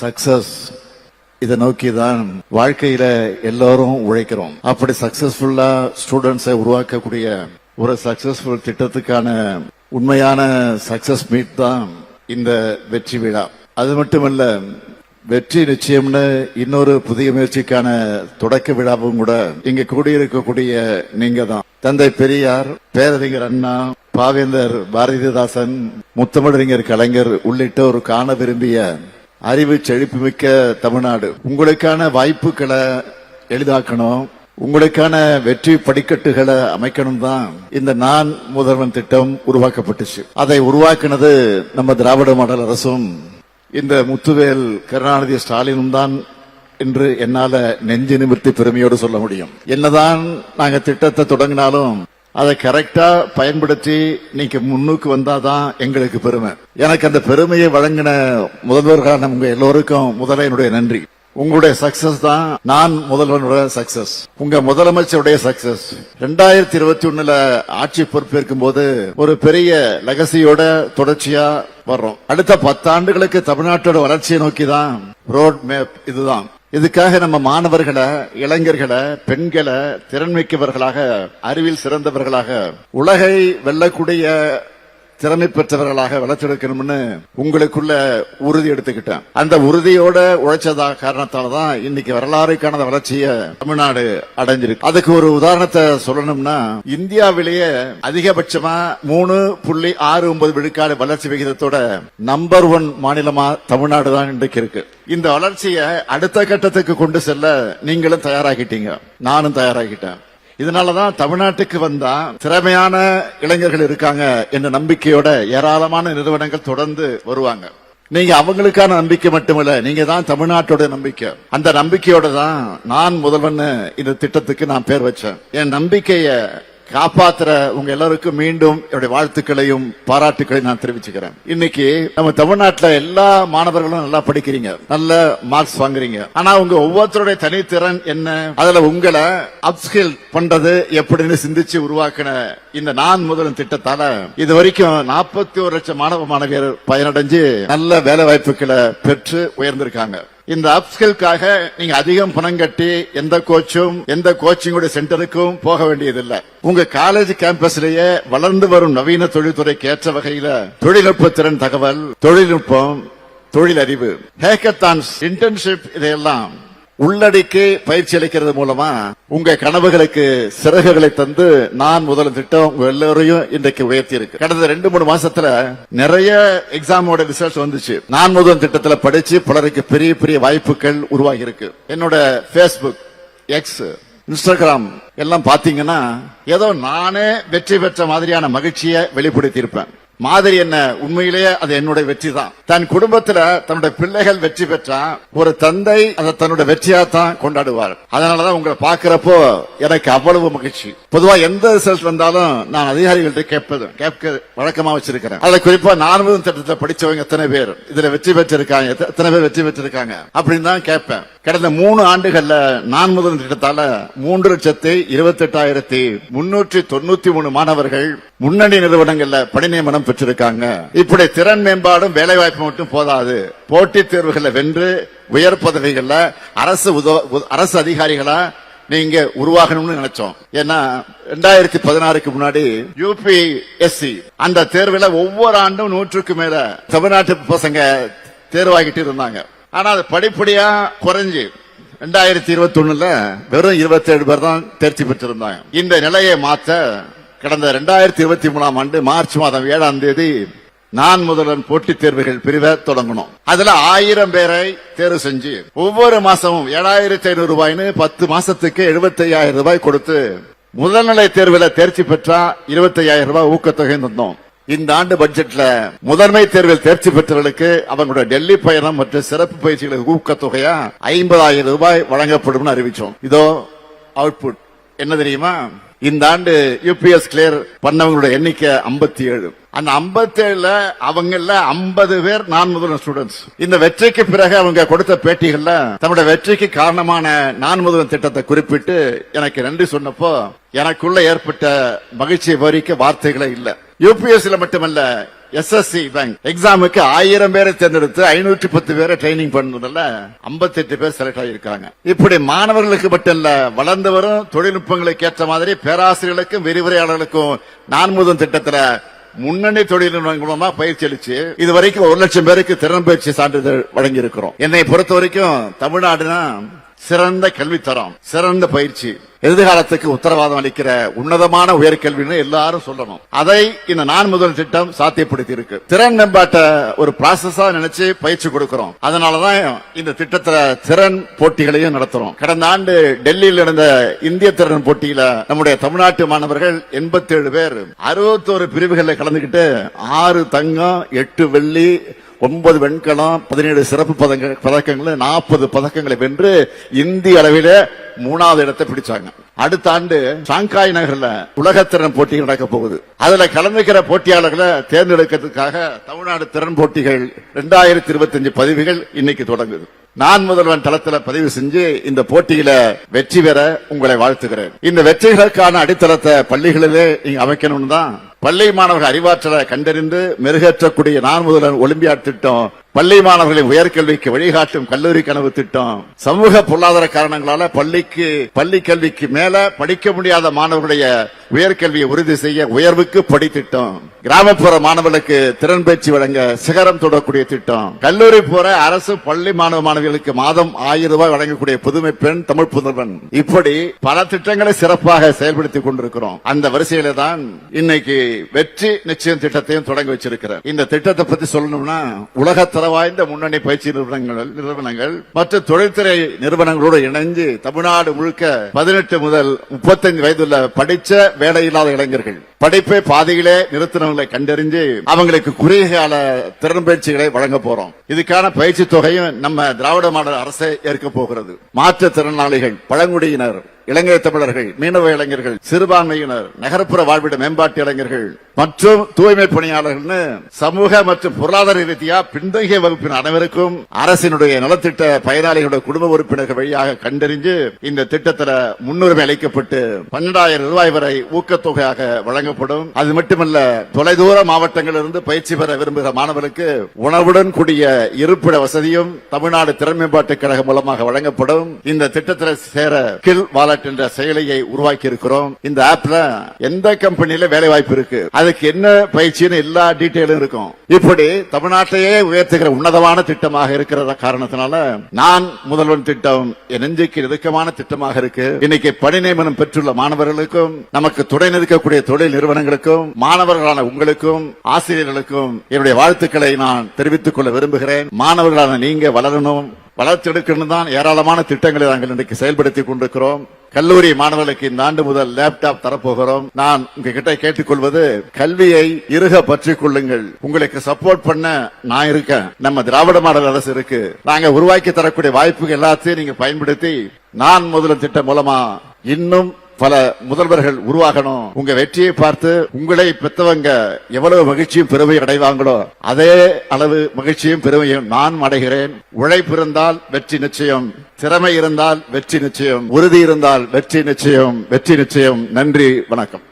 Success இதை நோக்கி தான் வாழ்க்கையில எல்லாரும் உழைக்கிறோம். அப்படி சக்சஸ்ஃபுல்லா ஸ்டூடெண்ட்ஸை உருவாக்கக்கூடிய ஒரு சக்சஸ்ஃபுல் திட்டத்துக்கான உண்மையான சக்சஸ் மீட் தான் இந்த வெற்றி விழா. அது மட்டுமல்ல வெற்றி நிச்சயம்னு இன்னொரு புதிய முயற்சிக்கான தொடக்க விழாவும் கூட இங்க கூடியிருக்கக்கூடிய நீங்க தான் தந்தை பெரியார் பேரறிஞர் அண்ணா பாவேந்தர் பாரதிதாசன் முத்தமிழறிஞர் கலைஞர் உள்ளிட்டோர் காண விரும்பிய அறிவு செழிப்புமிக்க தமிழ்நாடு. உங்களுக்கான வாய்ப்புகளை எளிதாக்கணும். உங்களுக்கான வெற்றி படிக்கட்டுகளை அமைக்கணும் தான் இந்த நான் முதல்வன் திட்டம் உருவாக்கப்பட்டுச்சு. அதை உருவாக்குனது நம்ம திராவிட மாடல் அரசும் இந்த முத்துவேல் கருணாநிதி ஸ்டாலினும் தான் என்று என்னால நெஞ்சு நிமிர்த்தி பெருமையோடு சொல்ல முடியும். என்னதான் நாங்க திட்டத்தை தொடங்கினாலும் அதை கரெக்டா பயன்படுத்தி நீங்க முன்னுக்கு வந்தாதான் எங்களுக்கு பெருமை. எனக்கு அந்த பெருமையை வழங்கின முதல்வர்களான உங்க எல்லோருக்கும் முதல்ல என்னுடைய நன்றி. உங்களுடைய சக்சஸ் தான் நான் முதல்வனுடைய சக்சஸ் உங்க முதலமைச்சருடைய சக்சஸ் ரெண்டாயிரத்தி இருபத்தி ஒண்ணுல ஆட்சி பொறுப்பேற்கும் போது ஒரு பெரிய லெகசியோட தொடர்ச்சியா வர்றோம். அடுத்த பத்தாண்டுகளுக்கு தமிழ்நாட்டோட வளர்ச்சியை நோக்கி தான் ரோட் மேப் இதுதான். இதுக்காக நம்ம மாணவர்களை இளைஞர்களை பெண்களை திறன்மிக்கவர்களாக அறிவில் சிறந்தவர்களாக உலகை வெல்லக்கூடிய திறமை பெற்றவர்களாக வளர்த்தெடுக்கணும்னு உங்களுக்குள்ள உறுதி எடுத்துக்கிட்டேன். அந்த உறுதியோட உழைச்சதா காரணத்தால தான் இன்னைக்கு வரலாறுக்கான வளர்ச்சியை தமிழ்நாடு அடைஞ்சிருக்கு. அதுக்கு ஒரு உதாரணத்தை சொல்லணும்னா இந்தியாவிலேயே அதிகபட்சமா மூணு புள்ளி ஆறு ஒன்பது விழுக்காடு வளர்ச்சி விகிதத்தோட நம்பர் ஒன் மாநிலமா தமிழ்நாடு தான் இன்றைக்கு இருக்கு. இந்த வளர்ச்சியை அடுத்த கட்டத்துக்கு கொண்டு செல்ல நீங்களும் தயாராகிட்டீங்க. நானும் தயாராகிட்டேன். இதனாலதான் தமிழ்நாட்டுக்கு வந்தா திறமையான இளைஞர்கள் இருக்காங்க என்ற நம்பிக்கையோட ஏராளமான நிறுவனங்கள் தொடர்ந்து வருவாங்க. நீங்க அவங்களுக்கான நம்பிக்கை மட்டுமல்ல நீங்க தான் தமிழ்நாட்டோட நம்பிக்கை. அந்த நம்பிக்கையோட தான் நான் முதல்வன் இந்த திட்டத்துக்கு நான் பேர் வச்சேன். என் நம்பிக்கைய காப்பாத்துற உங்க எல்லாருக்கும் மீண்டும் என்னுடைய வாழ்த்துக்களையும் பாராட்டுக்களையும் நான் தெரிவிச்சுக்கிறேன். இன்னைக்கு நம்ம தமிழ்நாட்டில் எல்லா மாணவர்களும் நல்லா படிக்கிறீங்க. நல்ல மார்க்ஸ் வாங்குறீங்க. ஆனா உங்க ஒவ்வொருத்தருடைய தனித்திறன் என்ன? அதுல உங்களை அப்ஸ்கில் பண்றது எப்படின்னு சிந்திச்சு உருவாக்கின இந்த நான் முதலும் திட்டத்தால இது வரைக்கும் நாற்பத்தி ஒரு லட்சம் மாணவ மாணவியர் பயனடைஞ்சு நல்ல வேலை வாய்ப்புகளை பெற்று உயர்ந்திருக்காங்க. இந்த அப்ஸ்கில்காக நீங்க அதிகம் பணம் கட்டி எந்த கோச்சும் எந்த கோச்சிங்கோட சென்டருக்கும் போக வேண்டியதில்லை. உங்க காலேஜ் கேம்பஸ்லயே வளர்ந்து வரும் நவீன தொழில்துறைக்கு ஏற்ற வகையில தொழில்நுட்ப திறன் தகவல் தொழில்நுட்பம் தொழில் அறிவு ஹேக்கத்தான்ஸ் இன்டர்ன்ஷிப் இதையெல்லாம் உள்ளடக்கி பயிற்சி அளிக்கிறது மூலமா உங்க கனவுகளுக்கு சிறகுகளை தந்து நான் முதல் திட்டம் உங்க எல்லோரையும் இன்றைக்கு உயர்த்தி இருக்கு கடந்த ரெண்டு மூணு மாசத்துல நிறைய எக்ஸாமோட ரிசல்ட் வந்துச்சு. நான் முதல் திட்டத்துல படிச்சு பலருக்கு பெரிய பெரிய வாய்ப்புகள் உருவாகி இருக்கு என்னோட பேஸ்புக் எக்ஸ் இன்ஸ்டாகிராம் எல்லாம் பாத்தீங்கன்னா ஏதோ நானே வெற்றி பெற்ற மாதிரியான மகிழ்ச்சியை வெளிப்படுத்தி இருப்பேன் மாதிரி என்ன உண்மையிலேயே அது என்னுடைய வெற்றி தான் தன் குடும்பத்துல தன்னுடைய பிள்ளைகள் வெற்றி பெற்றா ஒரு தந்தை அதை தன்னுடைய வெற்றியா தான் கொண்டாடுவார். அதனாலதான் உங்களை பாக்குறப்போ எனக்கு அவ்வளவு மகிழ்ச்சி. பொதுவா எந்த ரிசல்ட் வந்தாலும் நான் அதிகாரிகள்ட்ட கேட்பது கேட்க வழக்கமா வச்சிருக்கிறேன். அதை குறிப்பா நான்முதல் திட்டத்தை படிச்சவங்க எத்தனை பேர் இதுல வெற்றி பெற்றிருக்காங்க எத்தனை பேர் வெற்றி பெற்றிருக்காங்க அப்படின்னு தான் கேட்பேன். கடந்த மூணு ஆண்டுகள்ல நான் முதல் திட்டத்தால மூன்று லட்சத்தி இருபத்தி எட்டாயிரத்தி முன்னூற்றி தொண்ணூத்தி மூணு மாணவர்கள் முன்னணி நிறுவனங்கள்ல பணி பெற்றிருக்காங்க. இப்படி திறன் மேம்பாடும் வேலை வாய்ப்பு மட்டும் போதாது. போட்டித் தேர்வுகளை வென்று உயர் பதவிகள்ல அரசு உதவ அரசு அதிகாரிகளா நீங்க உருவாகணும்னு நினைச்சோம். ஏன்னா ரெண்டாயிரத்தி பதினாறுக்கு முன்னாடி யூபிஎஸ்சி அந்த தேர்வுல ஒவ்வொரு ஆண்டும் நூற்றுக்கு மேல தமிழ்நாட்டு பசங்க தேர்வாகிட்டு இருந்தாங்க. ஆனா அது படிப்படியா குறைஞ்சு ரெண்டாயிரத்தி இருபத்தி ஒண்ணுல வெறும் இருபத்தி ஏழு பேர் தான் தேர்ச்சி பெற்றிருந்தாங்க. இந்த நிலையை மாற்ற கடந்த ரெண்டாயிரத்தி இருபத்தி மூணாம் ஆண்டு மார்ச் மாதம் ஏழாம் தேதி நான் முதல்வன் போட்டித் தேர்வுகள் பிரிவை தொடங்கணும் அதுல ஆயிரம் பேரை தேர்வு செஞ்சு ஒவ்வொரு மாசமும் ஏழாயிரத்தி ஐநூறு ரூபாய்னு பத்து மாசத்துக்கு எழுபத்தி ஐயாயிரம் ரூபாய் கொடுத்து முதல்நிலை தேர்வுல தேர்ச்சி பெற்றா இருபத்தி ஐயாயிரம் ரூபாய் ஊக்கத்தொகை தந்தோம். இந்த ஆண்டு பட்ஜெட்ல முதன்மை தேர்வில் தேர்ச்சி பெற்றவர்களுக்கு அவங்களுடைய டெல்லி பயணம் மற்றும் சிறப்பு பயிற்சிகளுக்கு ஊக்கத்தொகையா ஐம்பதாயிரம் ரூபாய் வழங்கப்படும் அறிவிச்சோம். இதோ அவுட்புட் என்ன தெரியுமா? இந்த ஆண்டு யூபிஎஸ் கிளியர் பண்ணவங்களோட எண்ணிக்கை 57 ஏழு அந்த 57 ஏழுல அவங்கள 50 பேர் நான் முதல்வர் ஸ்டூடெண்ட்ஸ் இந்த வெற்றிக்கு பிறகு அவங்க கொடுத்த பேட்டிகள்ல தம்முடைய வெற்றிக்கு காரணமான நான் முதல்வர் திட்டத்தை குறிப்பிட்டு எனக்கு நன்றி சொன்னப்போ எனக்குள்ள ஏற்பட்ட மகிழ்ச்சியை வரிக்க வார்த்தைகளே இல்லை. யூபிஎஸ்ல மட்டுமல்ல எஸ்எஸ்சி பேங்க் எக்ஸாமுக்கு ஆயிரம் பேரை தேர்ந்தெடுத்து ஐநூற்றி பத்து பேரை ட்ரைனிங் பண்ணதுல 58 பேர் செலக்ட் ஆகியிருக்காங்க இப்படி மாணவர்களுக்கு மட்டும் இல்ல வளர்ந்து வரும் தொழில்நுட்பங்களுக்கு ஏற்ற மாதிரி பேராசிரியர்களுக்கும் விரிவுரையாளர்களுக்கும் நான் முதல் திட்டத்துல முன்னணி தொழில் நிறுவனங்கள் மூலமா பயிற்சி அளிச்சு இது வரைக்கும் ஒரு லட்சம் பேருக்கு திறன் பயிற்சி சான்றிதழ் வழங்கி இருக்கிறோம் என்னை பொறுத்த வரைக்கும் தமிழ்நாடுனா சிறந்த கல்வித்தரம் சிறந்த பயிற்சி. எதிர்காலத்துக்கு உத்தரவாதம் அளிக்கிற உன்னதமான உயர்கல்வின்னு எல்லாரும் சொல்லணும். அதை இந்த நான் முதல் திட்டம் சாத்தியப்படுத்தி இருக்கு திறன் மேம்பாட்ட ஒரு ப்ராசஸா நினைச்சு பயிற்சி கொடுக்கிறோம். அதனாலதான் இந்த திட்டத்துல திறன் போட்டிகளையும் நடத்துறோம். கடந்த ஆண்டு டெல்லியில் நடந்த இந்திய திறன் போட்டியில நம்முடைய தமிழ்நாட்டு மாணவர்கள் 87 பேர். 61 பிரிவுகளில் கலந்துகிட்டு ஆறு தங்கம் எட்டு வெள்ளி ஒன்பது வெண்கலம் பதினேழு சிறப்பு பதங்க- பதக்கங்கள் நாற்பது பதக்கங்களை வென்று இந்திய அளவில் மூணாவது இடத்தை பிடிச்சாங்க. அடுத்த ஆண்டு ஷாங்காய் நகர்ல உலகத்திறன் போட்டி நடக்க போகுது. அதுல கலந்துக்கிற போட்டியாளர்களை தேர்ந்தெடுக்கிறதுக்காக தமிழ்நாடு திறன் போட்டிகள் இரண்டாயிரத்தி இருபத்தஞ்சு பதிவுகள் இன்னைக்கு தொடங்குது. நான் முதல்வன் தளத்தில் பதிவு செஞ்சு இந்த போட்டியில வெற்றி பெற உங்களை வாழ்த்துகிறேன். இந்த வெற்றிகளுக்கான அடித்தளத்தை பள்ளிகளிலே நீங்க அமைக்கணும்னு தான் பள்ளி மாணவர்கள் அறிவாற்றலை கண்டறிந்து மெருகேற்றக்கூடிய நான் முதல்வர் ஒலிம்பியாட் திட்டம் பள்ளி மாணவர்களின் உயர்கல்விக்கு வழிகாட்டும் கல்லூரி கனவு திட்டம். சமூக பொருளாதார காரணங்களால பள்ளிக்கு பள்ளி கல்விக்கு மேல படிக்க முடியாத மாணவர்களுடைய உயர்கல்வியை உறுதி செய்ய உயர்வுக்கு படி திட்டம். கிராமப்புற மாணவர்களுக்கு திறன் பயிற்சி வழங்க சிகரம் தொடக்கூடிய திட்டம். கல்லூரி போற அரசு பள்ளி மாணவ மாணவிகளுக்கு மாதம் ஆயிரம் ரூபாய் வழங்கக்கூடிய புதுமை பெண் தமிழ் புதல்வன். இப்படி பல திட்டங்களை சிறப்பாக செயல்படுத்திக் கொண்டிருக்கிறோம். அந்த வரிசையில தான் இன்னைக்கு வெற்றி நிச்சயம் திட்டத்தையும் தொடங்கி வச்சிருக்கிறேன் இந்த திட்டத்தை பத்தி சொல்லணும்னா உலகத்தர வாய்ந்த முன்னணி பயிற்சி நிறுவனங்கள் நிறுவனங்கள் மற்றும் தொழில்துறை நிறுவனங்களோடு இணைந்து தமிழ்நாடு முழுக்க பதினெட்டு முதல் முப்பத்தஞ்சு வயதுள்ள படிச்ச வேலையில்லாத இளைஞர்கள் படிப்பை பாதியிலே நிறுத்தினவங்களை கண்டறிஞ்சு அவங்களுக்கு குறுகிய கால திறன் பயிற்சிகளை வழங்க போறோம். இதுக்கான பயிற்சி தொகையும் நம்ம திராவிட மாடல் அரசே ஏற்க போகிறது. மாற்றுத்திறனாளிகள் பழங்குடியினர் இலங்கை தமிழர்கள் மீனவ இளைஞர்கள் சிறுபான்மையினர் நகர்ப்புற வாழ்விட மேம்பாட்டு இளைஞர்கள் மற்றும் தூய்மை பணியாளர்கள்னு சமூக மற்றும் பொருளாதார ரீதியா பின்தங்கிய வகுப்பின் அனைவருக்கும் அரசினுடைய நலத்திட்ட பயனாளிகளுடைய குடும்ப உறுப்பினர்கள் வழியாக கண்டறிஞ்சு இந்த திட்டத்தில் முன்னுரிமை அளிக்கப்பட்டு பன்னெண்டாயிரம் ரூபாய் வரை ஊக்கத்தொகையாக வழங்கப்படும். அது மட்டுமல்ல தொலைதூர மாவட்டங்களிலிருந்து பயிற்சி பெற விரும்புகிற மாணவர்களுக்கு உணவுடன் கூடிய இருப்பிட வசதியும் தமிழ்நாடு திறன் மேம்பாட்டுக் கழகம் மூலமாக வழங்கப்படும். இந்த திட்டத்தில் சேர கில் வாலட் என்ற செயலியை உருவாக்கி இருக்கிறோம். இந்த ஆப்ல எந்த கம்பெனியில வேலை வாய்ப்பு இருக்கு? அதுக்கு என்ன பயிற்சின்னு எல்லா டீட்டெயிலும் இருக்கும். இப்படி தமிழ்நாட்டையே உயர்த்துகிற உன்னதமான திட்டமாக இருக்கிற காரணத்தினால நான் முதல்வன் திட்டம் என் நெஞ்சுக்கு நெருக்கமான திட்டமாக இருக்கு. இன்னைக்கு பணி நியமனம் பெற்றுள்ள மாணவர்களுக்கும் நமக்கு துணை நிற்கக்கூடிய தொழில் நிறுவனங்களுக்கும் மாணவர்களான உங்களுக்கும் ஆசிரியர்களுக்கும் என்னுடைய வாழ்த்துக்களை நான் தெரிவித்துக் கொள்ள விரும்புகிறேன். மாணவர்களான நீங்க வளரணும் வளர்த்தெடுக்கணும் தான் ஏராளமான திட்டங்களை நாங்கள் இன்றைக்கு செயல்படுத்தி கொண்டிருக்கிறோம். கல்லூரி மாணவர்களுக்கு இந்த ஆண்டு முதல் லேப்டாப் தரப்போகிறோம். நான் உங்ககிட்ட கேட்டுக்கொள்வது கல்வியை இருக பற்றிக் கொள்ளுங்கள். உங்களுக்கு சப்போர்ட் பண்ண நான் இருக்கேன். நம்ம திராவிட மாடல் அரசு இருக்கு. நாங்க உருவாக்கி தரக்கூடிய வாய்ப்புகள் எல்லாத்தையும் நீங்க பயன்படுத்தி நான் முதல் திட்டம் மூலமா இன்னும் பல முதல்வர்கள் உருவாகணும். உங்க வெற்றியை பார்த்து உங்களை பெற்றவங்க எவ்வளவு மகிழ்ச்சியும் பெருமை அடைவாங்களோ அதே அளவு மகிழ்ச்சியும் பெருமையும் நான் அடைகிறேன். உழைப்பு இருந்தால் வெற்றி நிச்சயம். திறமை இருந்தால் வெற்றி நிச்சயம். உறுதி இருந்தால் வெற்றி நிச்சயம். வெற்றி நிச்சயம். நன்றி வணக்கம்.